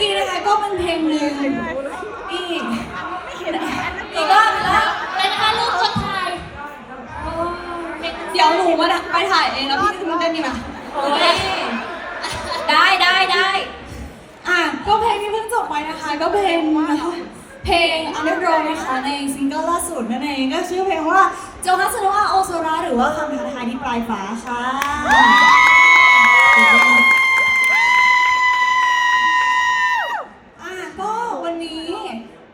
กี้นะคะก็เป็นเพลงหนึ่งนี่อีกรอบแล้วเป็นนะคะลูกคนไทยเดี๋ยวหนูมาไปถ่ายเองแล้วพี่จะมาเต้นนี่มาโอ้ยได้ได้ได้อะก็เพลงที่เพิ่งจบไปนะคะ ก็เพลงเพลง Underground นะคะในซิงเกิลล่าสุดนั่นเองก็ชื่อเพลงว่าโจฮัสโนอาโอโซราหรือว่าคำท้าทายที่ปลายฟ้าค่ะอะ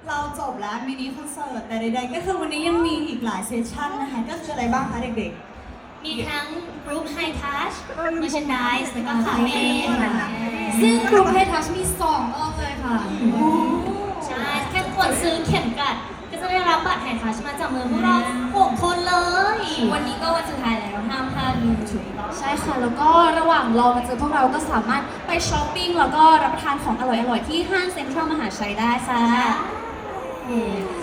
เราจบแล้วมินิคอนเสิร์ตแต่ใดๆก็คือวันนี้ยังมีอีกหลายเซสชั่นนะคะก็คืออะไรบ้างคะเด็กมีทั้งกรุ๊ปไฮทัชมาชันดายแล้วก็คาเฟ่ซึ่งกรุ๊ปไฮทัชมีสองรอบเลยค่ะใช่แค่กดซื้อเข็มกลัด ก็จะได้รับบัตรไฮทัชมาจากมือพวกเราหกคนเลย วันนี้ก็วันสุดท้ายแล้วห้ามพลาดเลยถูกต้องใช่ค่ะ แล้วก็ระหว่างรอมาเจอพวกเราก็สามารถไปช้อปปิ้งแล้วก็รับประทานของอร่อยๆที่ห้างเซ็นทรัลมหาชัยได้ค่ะ 嗯。